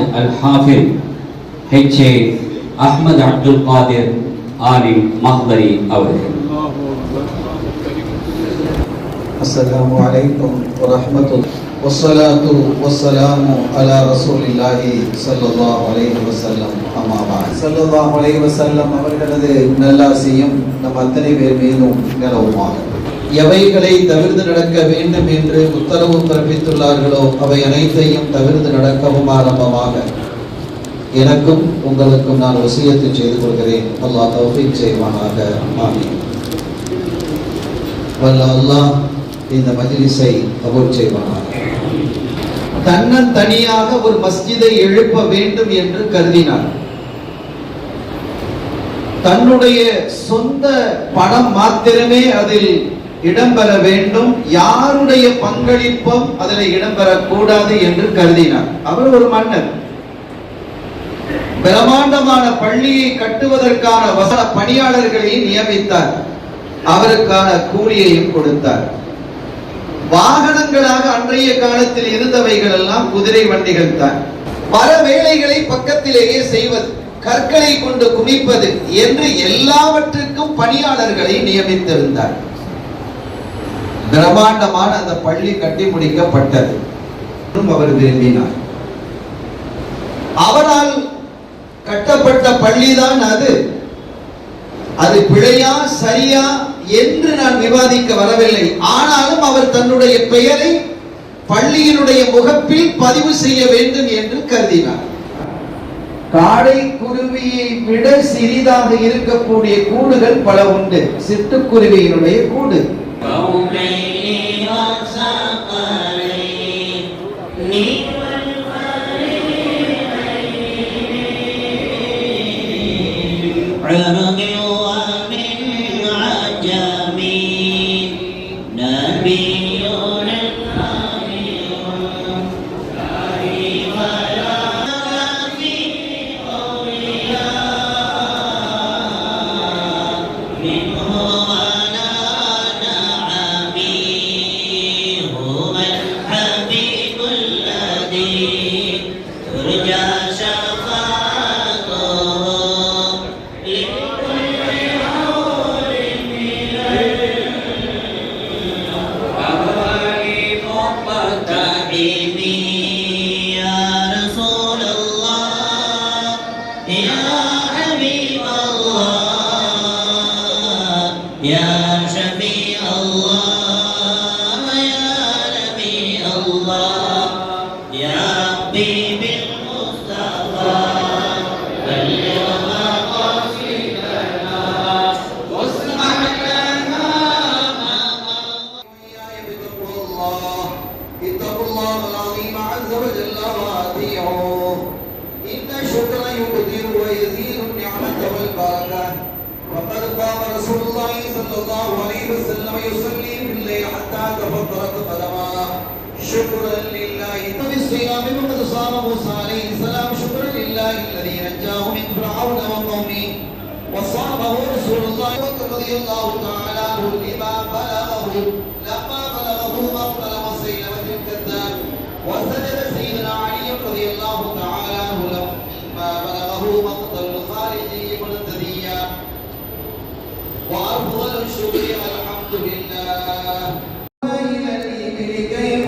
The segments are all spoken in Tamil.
மௌலவி ஜனாப் அல் ஹாஜ் அல் ஹாஃபில் ஹெச் ஏ அஹ்மத் அப்துல் காதிர் ஆலிம் மஹ்தரி அவர்கள் السلام عليكم ورحمة الله والصلاة والسلام على رسول الله صلى الله عليه وسلم أما بعد صلى الله عليه وسلم அவர்களது நல்லாசியும் நம் அத்தனை பேர் மீதும் நிலவுமாக எவைகளை தவிர்த்து நடக்க வேண்டும் என்று உத்தரவு பிறப்பித்துள்ளார்களோ அவை அனைத்தையும் தவிர்த்து நடக்கவும் ஆரம்பமாக. எனக்கும் உங்களுக்கும் நான் வசியத்தை செய்து கொள்கிறேன். அல்லாஹ் தௌஃபீக் செய்வானாக. ஆமீன். வல்ல அல்லாஹ் இந்த மஜ்லிஸை கபூல் செய்வானாக. தன்னன் தனியாக ஒரு மஸ்ஜிதை எழுப்ப வேண்டும் என்று கருதினார். தன்னுடைய சொந்த பணம் மாத்திரமே அதில் இடம்பெற வேண்டும். யாருடைய பங்களிப்பும் அதில் இடம்பெறக்கூடாது என்று கருதினார். அவர் ஒரு மன்னர். பிரம்மாண்டமான பள்ளியை கட்டுவதற்கான வசன பணியாளர்களை நியமித்தார். அவருக்கான கூலியையும் கொடுத்தார். வாகனங்களாக அன்றைய காலத்தில் இருந்தவைகள் எல்லாம் குதிரை வண்டிகள் தான். பல வேலைகளை பக்கத்திலேயே செய்வது கற்களை கொண்டு குமிப்பது என்று எல்லாவற்றுக்கும் பணியாளர்களை நியமித்திருந்தார். பிரம்மாண்டமான அந்த பள்ளி கட்டி முடிக்கப்பட்டது. அவர் விரும்பினார் அவரால் கட்டப்பட்ட பள்ளிதான் அது. அது பிழையா சரியா என்று நான் விவாதிக்க வரவில்லை. ஆனாலும் அவர் தன்னுடைய பெயரை பள்ளியினுடைய முகப்பில் பதிவு செய்ய வேண்டும் என்று கருதினார். காடை குருவியை விட சிறிதாக இருக்கக்கூடிய கூடுகள் பல உண்டு. சிட்டுக்குருவியினுடைய கூடு. também. شفيع الله شكرا لله. بالصيام وقد صام موسى عليه السلام. شكرا لله الذي نجاه من فرعون وقومه وصامه رسول الله. رضي الله تعالى عنه لما بلغه.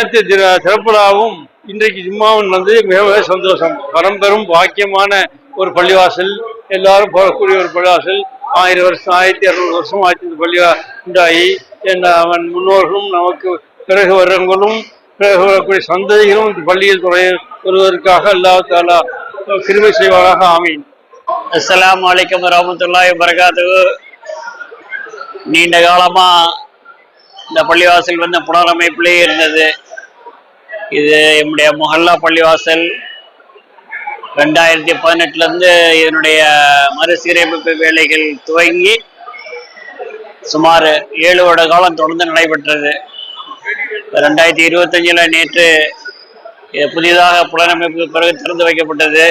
நேற்று சிறப்புலாவும் இன்றைக்கு ஜும்மாவும் வந்து மிக சந்தோஷம். பரம்பெரும் பாக்கியமான ஒரு பள்ளிவாசல் எல்லாரும் போகக்கூடிய ஒரு பள்ளிவாசல். ஆயிரம் வருஷம் ஆயிரத்தி இரநூறு வருஷம் ஆச்சு இந்த பள்ளிவா உண்டாகி. என் அவன் முன்னோர்களும் நமக்கு பிறகு வரவங்களும் பிறகு வரக்கூடிய சந்ததிகளும் இந்த பள்ளியில் துறை வருவதற்காக அல்லாஹ் தாலா கிருமை செய்வாராக ஆமீன். அஸ்லாம் வலைக்கம் வரமத்துல்லாஹி வரகாத்து நீண்ட காலமா இந்த பள்ளிவாசல் வந்து புனரமைப்பிலே இருந்தது. இது என்னுடைய முஹல்லா பள்ளிவாசல். ரெண்டாயிரத்தி பதினெட்டுலேருந்து இதனுடைய மறுசீரமைப்பு வேலைகள் துவங்கி சுமார் ஏழு வருட காலம் தொடர்ந்து நடைபெற்றது. ரெண்டாயிரத்தி இருபத்தஞ்சில் நேற்று இது புதிதாக புலனமைப்புக்கு பிறகு திறந்து வைக்கப்பட்டது.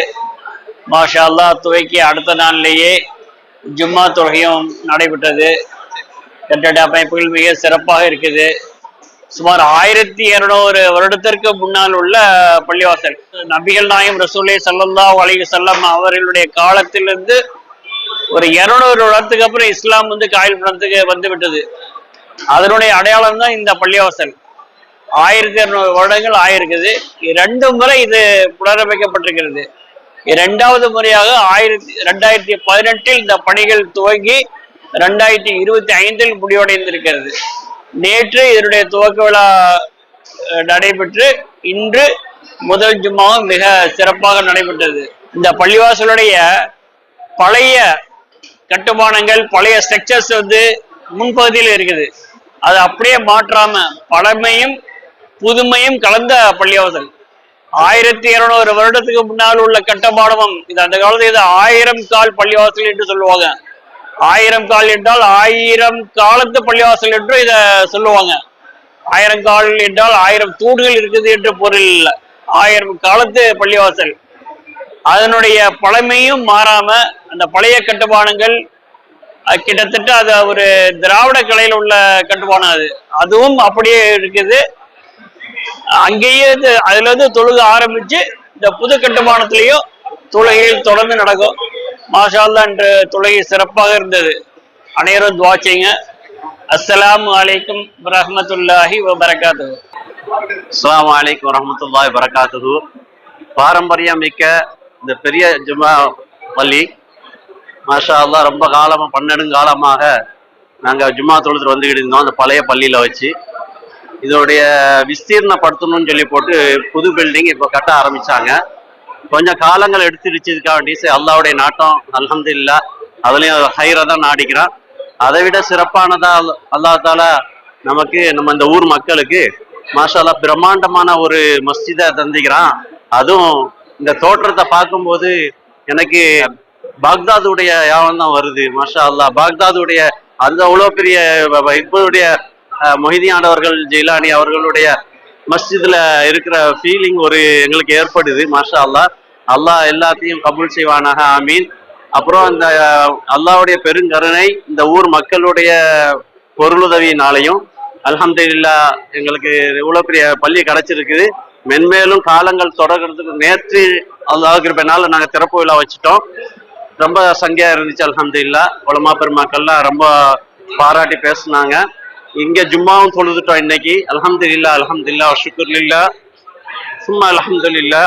மாஷா அல்லாஹ் துவக்கி அடுத்த நாள்லேயே ஜும்மா தொகையும் நடைபெற்றது. கட்டட அமைப்புகள் மிக சிறப்பாக இருக்குது. சுமார் ஆயிரத்தி இருநூறு வருடத்திற்கு முன்னால் உள்ள பள்ளிவாசல். நபிகள் நாயம் ரசூலை சல்லல்லாஹு அலைஹி செல்லம் அவர்களுடைய காலத்திலிருந்து ஒரு இருநூறு வருடத்துக்கு அப்புறம் இஸ்லாம் வந்து காயில் பணத்துக்கு வந்து விட்டது அதனுடைய அடையாளம் தான் இந்த பள்ளிவாசல். ஆயிரத்தி இருநூறு வருடங்கள் ஆயிருக்குது. இரண்டு முறை இது புனரமைக்கப்பட்டிருக்கிறது. இரண்டாவது முறையாக ஆயிரத்தி ரெண்டாயிரத்தி பதினெட்டில் இந்த பணிகள் துவங்கி ரெண்டாயிரத்தி இருபத்தி ஐந்தில் முடிவடைந்திருக்கிறது. நேற்று இதனுடைய துவக்க விழா நடைபெற்று இன்று முதல் ஜும்மாவும் மிக சிறப்பாக நடைபெற்றது. இந்த பள்ளிவாசலுடைய பழைய கட்டுமானங்கள் பழைய ஸ்ட்ரக்சர்ஸ் வந்து முன்பகுதியில் இருக்குது. அது அப்படியே மாற்றாம பழமையும் புதுமையும் கலந்த பள்ளிவாசல். ஆயிரத்தி இருநூறு வருடத்துக்கு முன்னால் உள்ள கட்டுமானமும் இது அந்த காலத்தில் இது ஆயிரம் கால் பள்ளிவாசல் என்று சொல்லுவாங்க. ஆயிரம் கால் என்றால் ஆயிரம் காலத்து பள்ளிவாசல் என்று இத சொல்லுவாங்க. ஆயிரம் கால் என்றால் ஆயிரம் தூண்கள் இருக்குது என்று பொருள் இல்லை. ஆயிரம் காலத்து பள்ளிவாசல். அதனுடைய பழமையும் மாறாம அந்த பழைய கட்டுமானங்கள் கிட்டத்தட்ட அது ஒரு திராவிட கலையில உள்ள கட்டுமானம் அது. அதுவும் அப்படியே இருக்குது. அங்கேயே இது அதுல இருந்து தொழுக ஆரம்பிச்சு இந்த புது கட்டுமானத்திலையும் தொழுகையில் தொடர்ந்து நடக்கும். மாஷா என்ற தொழுகை சிறப்பாக இருந்தது. அனைவரும் துவாச்சிங்க அஸ்லாம் வலைக்கும் அலைக்கும் வரகாத்து அஸ்லாம் வலைக்கும் ரஹமத்துல்லாஹி வரகாத்து பாரம்பரியம் மிக்க இந்த பெரிய ஜுமா பள்ளி. மாஷா அல்லாஹ் ரொம்ப காலமாக பன்னெடுங்காலமாக நாங்கள் ஜும்மா தொழுதுட்டு வந்துக்கிட்டு இருந்தோம் அந்த பழைய பள்ளியில் வச்சு. இதோடைய விஸ்தீர்ணப்படுத்தணும்னு சொல்லி போட்டு புது பில்டிங் இப்போ கட்ட ஆரம்பித்தாங்க கொஞ்சம் காலங்கள் எடுத்துருச்சதுக்காக வேண்டி அல்லாவுடைய நாட்டம் அல்ஹம்துலில்லா அதுலேயும் ஹைரை தான் நாடிக்கிறான் அதை விட சிறப்பானதா அல்லாத்தால அல்லாஹ் நமக்கு நம்ம இந்த ஊர் மக்களுக்கு மாஷா பிரம்மாண்டமான ஒரு மஸ்ஜிதை தந்திக்கிறான். அதுவும் இந்த தோற்றத்தை பார்க்கும்போது எனக்கு பாக்தாதுடைய யாவம் தான் வருது மாஷா அல்லாஹ் பாக்தாதுடைய அந்த அவ்வளோ பெரிய இப்போடைய மொஹிதி ஆண்டவர்கள் ஜெயிலானி அவர்களுடைய மஸ்ஜிதில் இருக்கிற ஃபீலிங் ஒரு எங்களுக்கு ஏற்படுது மாஷா அல்லாஹ் அல்லாஹ் எல்லாத்தையும் கபூல் செய்வானாக ஆமீன். அப்புறம் அந்த அல்லாவுடைய பெருங்கருணை இந்த ஊர் மக்களுடைய பொருளுதவியினாலையும் அலமதுல்லா எங்களுக்கு இவ்வளோ பெரிய பள்ளி கிடைச்சிருக்குது. மென்மேலும் காலங்கள் தொடர்கிறதுக்கு நேற்று அல்லாஹ் நாங்கள் திறப்பு விழா வச்சுட்டோம். ரொம்ப சங்கையாக இருந்துச்சு அலமதுல்லா உலமா பெருமாக்கள்லாம் ரொம்ப பாராட்டி பேசுனாங்க. இங்கே ஜும்மாவும் தொழுதுட்டோம் இன்னைக்கு. அல்ஹம்துலில்லா அலமதுல்லா ஷுக்குர்லில்லா சும்மா அல்ஹம்துலில்லா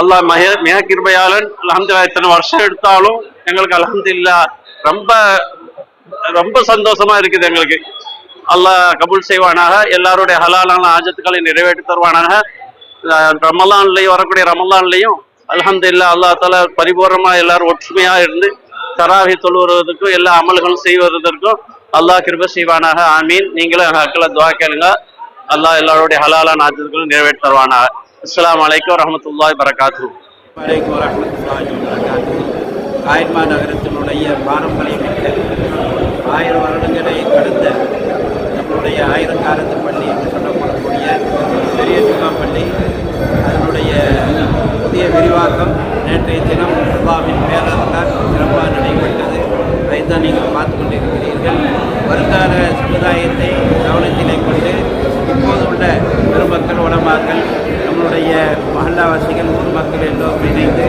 அல்லாஹ் மக மிக கிருபையாளன். அல்ஹம்துலில்லா இத்தனை வருஷம் எடுத்தாலும் எங்களுக்கு அல்ஹம்துலில்லா ரொம்ப ரொம்ப சந்தோஷமா இருக்குது எங்களுக்கு. அல்லாஹ் கபூல் செய்வானாக. எல்லாருடைய ஹலாலான ஆஜத்துக்களை நிறைவேற்றி தருவானாக. ரமலான்லையும் ரமலான்லயும் வரக்கூடிய ரமலான்லயும் இல்லா அல்லாஹ் தால பரிபூர்ணமா எல்லாரும் ஒற்றுமையா இருந்து தராகி தொழுவதற்கும் எல்லா அமல்களும் செய்வதற்கும் அல்லாஹ் கிருப செய்வானாக ஆமீன். நீங்களும் எங்க அக்களை துவா கேளுங்க. அல்லாஹ் எல்லாருடைய ஹலாலான ஆத்திரங்களும் நிறைவேற்றி தருவானாக. அஸ்லாம் வலைக்கம் வரமத்துல்லாய் வரகாத்து வலைக்கும் வரமத்துல்லாஹி வபரகாத்துஹு. ஆயர்மா நகரத்தினுடைய பாரம்பரியமிக்க ஆயிரம் வருடங்களை கடந்த நம்மளுடைய ஆயிரக்காலத்து பள்ளி என்று சொல்லப்படக்கூடிய பெரிய ஜுமா பள்ளி. அதனுடைய புதிய விரிவாக்கம் நேற்றைய தினம் அல்லாவின் பேரர்களால் சிறப்பாக நடைபெற்றது. அதைத்தான் நீங்கள் பார்த்து கொண்டிருக்கிறீர்கள். வருங்கால சமுதாயத்தை கவனத்திலே கொண்டு இப்போது உள்ள பெருமக்கள் உலமாக்கள் நம்மளுடைய மஹல்லாவாசிகள் ஊர் மக்கள் எல்லோரும் இணைந்து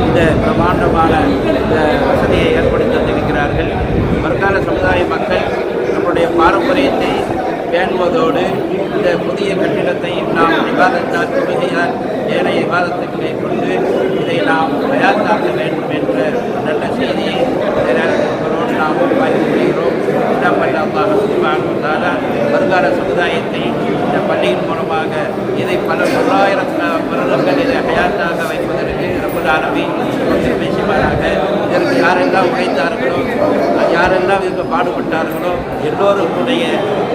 இந்த பிரமாண்டமான இந்த வசதியை ஏற்படுத்தி தந்திருக்கிறார்கள். வருங்கால சமுதாய மக்கள் நம்முடைய பாரம்பரியத்தை பேணுவதோடு இந்த புதிய கட்டிடத்தையும் நாம் விவாதத்தால் தொழுகையால் ஏனைய விவாதத்திற்கு கொண்டு இதை நாம் தயார்த்தாக்க வேண்டும் என்ற நல்ல செய்தியை வருங்கால சமுதாயத்தை இந்த பள்ளியின் மூலமாக இதை பல பல்லாயிரம் வருடங்கள் இதை ஹயாத்தாக வைப்பதற்கு ரபுல்லாலமி பேசுவாராக இதற்கு யாரெல்லாம் உழைத்தார்களோ யாரெல்லாம் இதற்கு பாடுபட்டார்களோ எல்லோருக்குடைய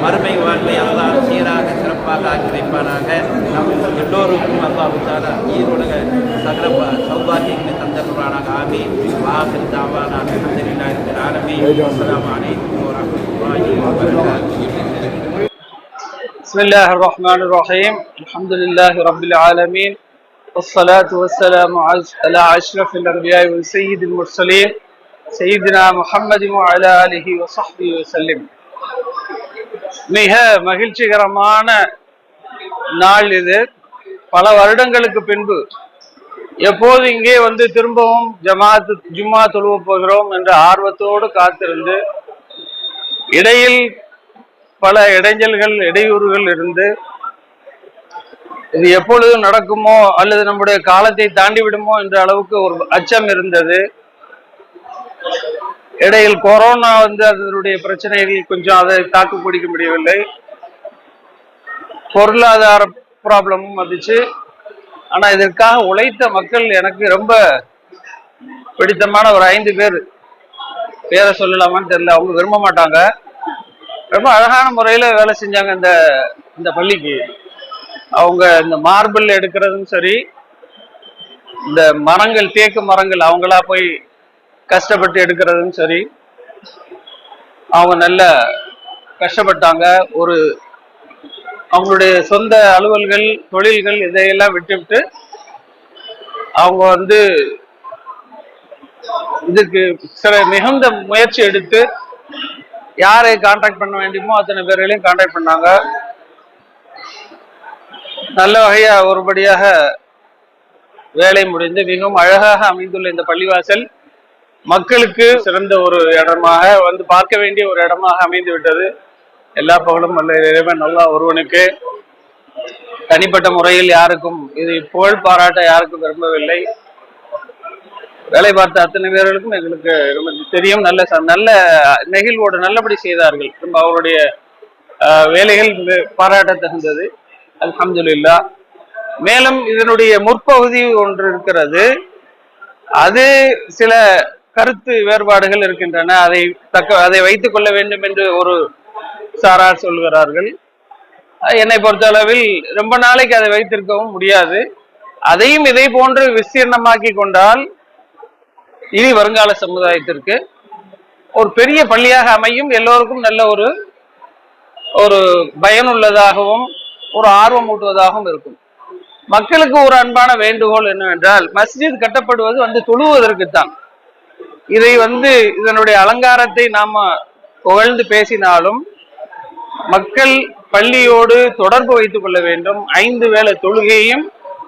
மறுமை வாழ்வை அல்லாஹ் சீராக சிறப்பாக ஆக்கி வைப்பானாக நம் எல்லோருக்கும் அல்லாஹுத்தால ஈருலக சகல சௌபாகியங்களை தந்தருவானாக ஆமி வாஹிர் தாவானாக அல்ஹம்துலில்லாஹி ஆரம்பி அஸ்லாம் அனைத்து அலைக்கும் بسم الله الرحمن الرحيم الحمد لله رب العالمين والصلاة والسلام على أشرف الأنبياء والسيد المرسلين سيدنا محمد وعلى آله وصحبه وسلم மிக மகிழ்ச்சிகரமான நாள் இது பல வருடங்களுக்கு பின்பு எப்போது இங்கே வந்து திரும்பவும் ஜமாத் ஜும்மா தொழுவ போகிறோம் என்ற ஆர்வத்தோடு காத்திருந்து இடையில் பல இடைஞ்சல்கள் இடையூறுகள் இருந்து இது எப்பொழுது நடக்குமோ அல்லது நம்முடைய காலத்தை தாண்டி விடுமோ என்ற அளவுக்கு ஒரு அச்சம் இருந்தது. இடையில் கொரோனா வந்து அதனுடைய பிரச்சனைகள் கொஞ்சம் அதை தாக்கு பிடிக்க முடியவில்லை. பொருளாதார ப்ராப்ளமும் வந்துச்சு. ஆனால் இதற்காக உழைத்த மக்கள் எனக்கு ரொம்ப பிடித்தமான ஒரு ஐந்து பேர் பேரை சொல்லலாமான்னு தெரியல. அவங்க விரும்ப மாட்டாங்க. ரொம்ப அழகான முறையில் வேலை செஞ்சாங்க இந்த இந்த பள்ளிக்கு. அவங்க இந்த மார்பிள் எடுக்கிறதும் சரி இந்த மரங்கள் தேக்கு மரங்கள் அவங்களா போய் கஷ்டப்பட்டு எடுக்கிறதும் சரி அவங்க நல்ல கஷ்டப்பட்டாங்க. ஒரு அவங்களுடைய சொந்த அலுவல்கள் தொழில்கள் இதையெல்லாம் விட்டுவிட்டு அவங்க வந்து இதுக்கு சில மிகுந்த முயற்சி எடுத்து யாரை காண்டாக்ட் பண்ண வேண்டுமோ அத்தனை பேர்களையும் காண்டாக்ட் பண்ணாங்க. நல்ல வகையா ஒருபடியாக வேலை முடிந்து மிகவும் அழகாக அமைந்துள்ள இந்த பள்ளிவாசல் மக்களுக்கு சிறந்த ஒரு இடமாக வந்து பார்க்க வேண்டிய ஒரு இடமாக அமைந்து விட்டது. எல்லா புகழும் அல்ல இறைவன் நல்லா ஒருவனுக்கு. தனிப்பட்ட முறையில் யாருக்கும் இது புகழ் பாராட்ட யாருக்கும் விரும்பவில்லை. வேலை பார்த்த அத்தனை பேர்களுக்கும் எங்களுக்கு ரொம்ப தெரியும். நல்ல ச- நல்ல நெகிழ்வோடு நல்லபடி செய்தார்கள். ரொம்ப அவருடைய வேலைகள் பாராட்ட தகுந்தது அல்ஹம்துலில்லா. மேலும் இதனுடைய முற்பகுதி ஒன்று இருக்கிறது. அது சில கருத்து வேறுபாடுகள் இருக்கின்றன. அதை தக்க அதை வைத்துக் கொள்ள வேண்டும் என்று ஒரு சாரார் சொல்கிறார்கள். என்னை பொறுத்தளவில் ரொம்ப நாளைக்கு அதை வைத்திருக்கவும் முடியாது. அதையும் இதை போன்று விஸ்தீர்ணமாக்கி கொண்டால் இனி வருங்கால சமுதாயத்திற்கு ஒரு பெரிய பள்ளியாக அமையும். எல்லோருக்கும் நல்ல ஒரு ஒரு பயனுள்ளதாகவும் ஒரு ஆர்வம் ஊட்டுவதாகவும் இருக்கும். மக்களுக்கு ஒரு அன்பான வேண்டுகோள் என்னவென்றால் மஸ்ஜித் கட்டப்படுவது வந்து தொழுவதற்குத்தான். இதை வந்து இதனுடைய அலங்காரத்தை நாம புகழ்ந்து பேசினாலும் மக்கள் பள்ளியோடு தொடர்பு வைத்துக் கொள்ள வேண்டும். ஐந்து வேளை தொழுகையும்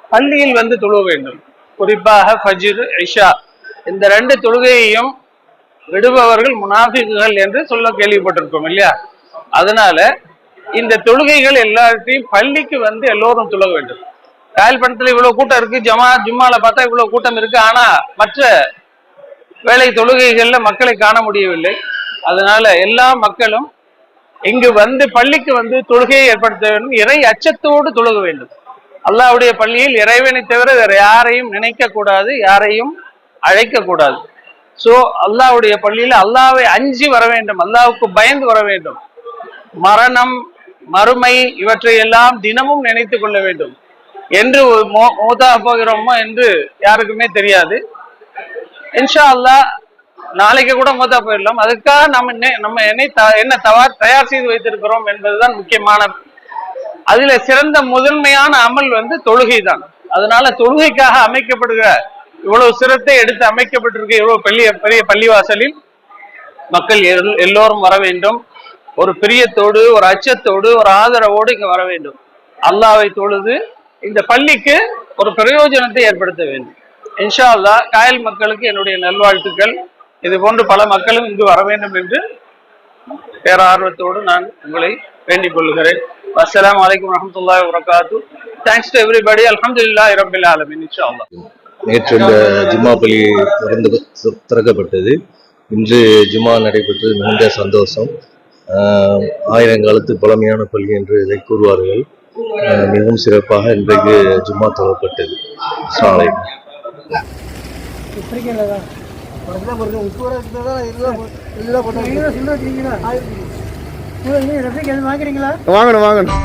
பள்ளியில் வந்து தொழுவ வேண்டும். குறிப்பாக ஃபஜிர் இஷா. இந்த ரெண்டு தொழுகையையும் விடுபவர்கள் முனாஃபிக்குகள் என்று சொல்ல கேள்விப்பட்டிருக்கோம் இல்லையா? அதனால இந்த தொழுகைகள் எல்லாத்தையும் பள்ளிக்கு வந்து எல்லோரும் தொழுக வேண்டும். காயல் பணத்துல இவ்வளவு கூட்டம் இருக்கு ஜமா ஜும்மால பார்த்தா இவ்வளவு கூட்டம் இருக்கு ஆனா மற்ற வேலை தொழுகைகள்ல மக்களை காண முடியவில்லை. அதனால எல்லா மக்களும் இங்கு வந்து பள்ளிக்கு வந்து தொழுகையை ஏற்படுத்த வேண்டும். இறை அச்சத்தோடு தொழுக வேண்டும். அல்லாவுடைய பள்ளியில் இறைவனை தவிர வேற யாரையும் நினைக்க கூடாது யாரையும் அழைக்க கூடாது சோ அல்லாஹ்வுடைய பள்ளியில அல்லாஹ்வை அஞ்சி வர வேண்டும். அல்லாவுக்கு பயந்து வர வேண்டும். மரணம் மறுமை இவற்றை எல்லாம் தினமும் நினைத்து கொள்ள வேண்டும். என்று மூத்தாக மோ- போகிறோமோ என்று யாருக்குமே தெரியாது. இன்ஷா அல்லாஹ் நாளைக்கு கூட மூத்தா போயிடலாம். அதுக்காக நம்ம என்ன- நம்ம என்னை த- என்ன தவா தயார் செய்து வைத்திருக்கிறோம் என்பதுதான் முக்கியமான அதுல சிறந்த முதன்மையான அமல் வந்து தொழுகை தான் அதனால தொழுகைக்காக அமைக்கப்படுகிற இவ்வளவு சிரத்தை எடுத்து அமைக்கப்பட்டிருக்க இவ்வளவு பெரிய பெரிய பள்ளிவாசலில். மக்கள் எல்- எல்லோரும் வர வேண்டும். ஒரு பிரியத்தோடு ஒரு அச்சத்தோடு ஒரு ஆதரவோடு இங்க வர வேண்டும். அல்லாவை தொழுது இந்த பள்ளிக்கு ஒரு பிரயோஜனத்தை ஏற்படுத்த வேண்டும். இன்ஷா அல்லாஹ் காயல் மக்களுக்கு என்னுடைய நல்வாழ்த்துக்கள். இது போன்று பல மக்களும் இங்கு வர வேண்டும் என்று பேரார்வத்தோடு நான் உங்களை வேண்டிக் கொள்கிறேன். அஸ்லாம் வலைக்கம் வரஹ்மத்துல்லாஹி வரகாத்து தேங்க்ஸ் டு எவ்ரிபடி அலமதுல்லா இரபில் ஆலமின். இன்ஷா அல்லாஹ் நேற்று இந்த ஜும்மா பள்ளி திறந்து திறக்கப்பட்டது. இன்று ஜும்மா நடைபெற்றது. மிகுந்த சந்தோஷம். ஆயிரங்காலத்து பழமையான பள்ளி என்று இதை கூறுவார்கள். மிகவும் சிறப்பாக இன்றைக்கு ஜும்மா தொழப்பட்டது அலைக்கும். வாங்கணும் வாங்கணும்.